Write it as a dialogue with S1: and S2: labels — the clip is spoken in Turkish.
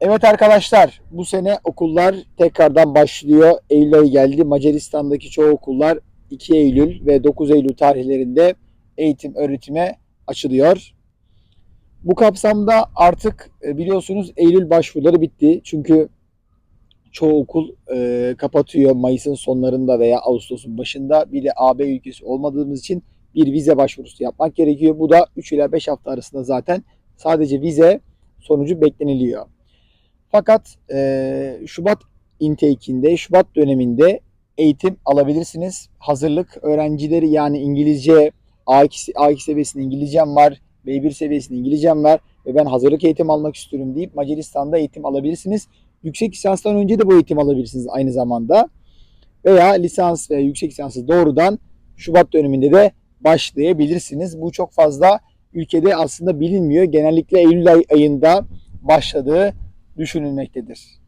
S1: Evet arkadaşlar bu sene okullar tekrardan başlıyor. Eylül ayı geldi. Macaristan'daki çoğu okullar 2 Eylül ve 9 Eylül tarihlerinde eğitim öğretime açılıyor. Bu kapsamda artık e, biliyorsunuz Eylül başvuruları bitti. Çünkü çoğu okul e, kapatıyor Mayıs'ın sonlarında veya Ağustos'un başında. Bir de AB ülkesi olmadığımız için bir vize başvurusu yapmak gerekiyor. Bu da 3 ila 5 hafta arasında zaten sadece vize sonucu bekleniliyor. Fakat e, Şubat intake'inde, Şubat döneminde eğitim alabilirsiniz. Hazırlık öğrencileri yani İngilizce A2, A2 seviyesinde İngilizcem var, B1 seviyesinde İngilizcem var ve ben hazırlık eğitim almak istiyorum deyip Macaristan'da eğitim alabilirsiniz. Yüksek lisanstan önce de bu eğitim alabilirsiniz aynı zamanda. Veya lisans ve yüksek lisansı doğrudan Şubat döneminde de başlayabilirsiniz. Bu çok fazla ülkede aslında bilinmiyor. Genellikle Eylül ay- ayında başladığı düşünülmektedir.